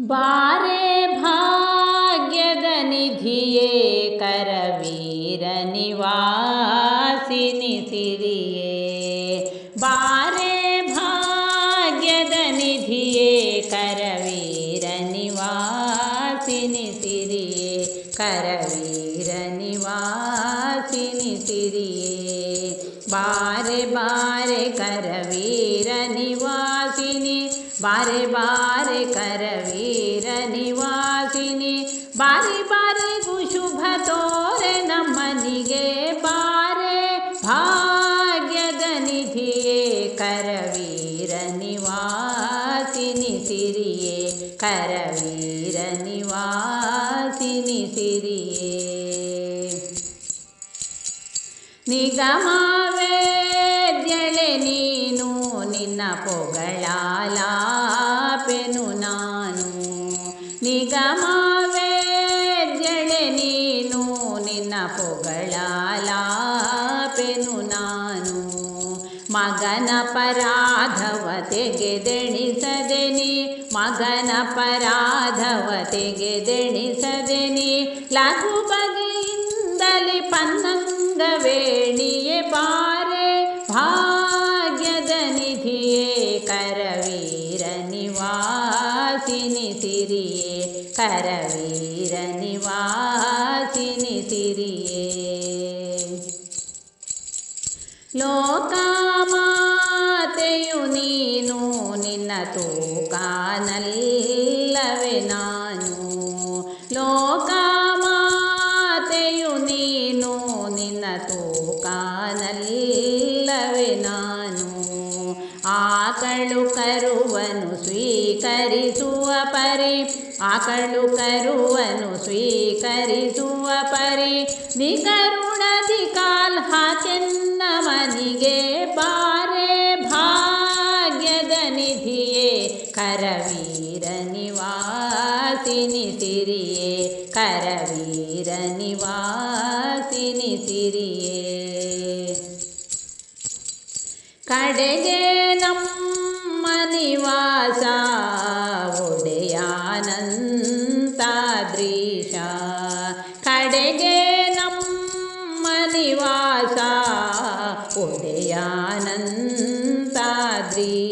बारे भाग्यदनिधिये करवीरनिवासिनि सिरिये। बारे भाग्यदनिधिये करवीरनिवासिनि सिरिये। करवीरनिवासिनि सिरिये। बारे बारे करवीरनिवासिनि। बारे बारे करवी ಕರವೀರ ನಿವಾಸಿನಿ ಸಿರಿಯೇ, ಕರವೀರ ನಿವಾಸಿನಿ ಸಿರಿಯೇ. ನಿಗಮವೇದ್ಯಳೆ ನೀನು, ನಿನ್ನ ಪೊಗಳಾಲಾಪೆನು ನಾನು. ನಿಗಮವೇದ್ಯಳೆ ನೀನು, ನಿನ್ನ ಪೊಗಳಾಲಾಪೆನು ನಾನು. ಮಗನ ಪರಾಧವ ತೆಗೆದೆಣಿಸದೆ ನೀ ಮಗನ ಪರಾಧವ ತೆಗೆದೆಣಿಸದೆ ನೀ ಲಘು ಬಗೆಯಿಂದಲೇ ಪನ್ನಂಗ ವೇಣಿಯೇ ಬಾರೆ ಭಾಗ್ಯದ ನಿಧಿಯೇ ಕರವೀರ ನಿವಾಸಿನಿ ಸಿರಿಯೇ ಕರವೀರ ನಿವಾಸಿನಿ ಸಿರಿಯೇ ಲೋಕಮಾತೆಯು ನೀನು ನಿನ್ನ ತೂಕಾನಲ್ಲವೇ ನಾನು. ಲೋಕಮಾತೆಯು ನೀನು ನಿನ್ನ ತೂಕಾನಲ್ಲವೇ ನಾನು. ಆಕಳು ಕರುವನು ಸ್ವೀಕರಿಸುವ ಪರಿ, ಆಕಳು ಕರುವನು ಸ್ವೀಕರಿಸುವ ಪರಿ ನಿಕರುಣದಿ ಕಾಲ್ കരവീരനിവാസിനി സിരിയേ കരവീരനിവാസിനി സിരിയേ കടകേ നമ്മ നിവാസ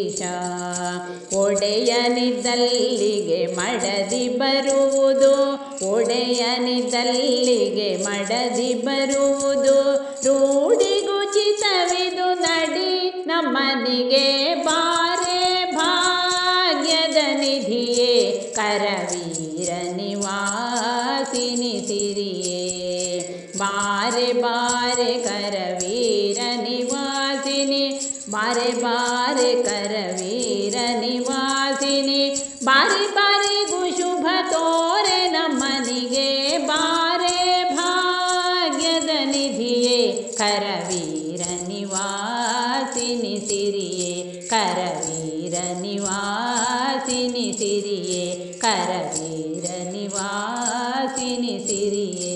ഉടയാനന്താദൃശ ಒಡೆಯನಿದ್ದಲ್ಲಿಗೆ ಮಡದಿ ಬರುವುದು ಒಡೆಯನಿದ್ದಲ್ಲಿಗೆ ಮಡದಿ ಬರುವುದು. ರೂಢಿಗುಚಿತವಿದು ನಡಿ, ನಮ್ಮನಿಗೆ ಬಾರೆ ಭಾಗ್ಯದ ನಿಧಿಯೇ. ಕರವೀರ ನಿವಾಸಿನಿ ಸಿರಿಯೇ. ಬಾರೆ ಬಾರೆ ಕರವೀರ ನಿವಾಸಿನಿ, ಬಾರೆ ಬಾರೆ ನಿವಾಸಿನಿ ಬಾರಿ ಬಾರಿಗೂ ಶುಭ ತೋರೆ ನಮ್ಮನಿಗೆ ಬಾರೆ ಭಾಗ್ಯದ ನಿಧಿಯೇ ಕರವೀರ ನಿವಾಸಿನಿ ಸಿರಿಯೇ ಕರವೀರ ನಿವಾಸಿನಿ ಸಿರಿಯೇ ಕರವೀರ ನಿವಾಸಿನಿ ಸಿರಿಯೇ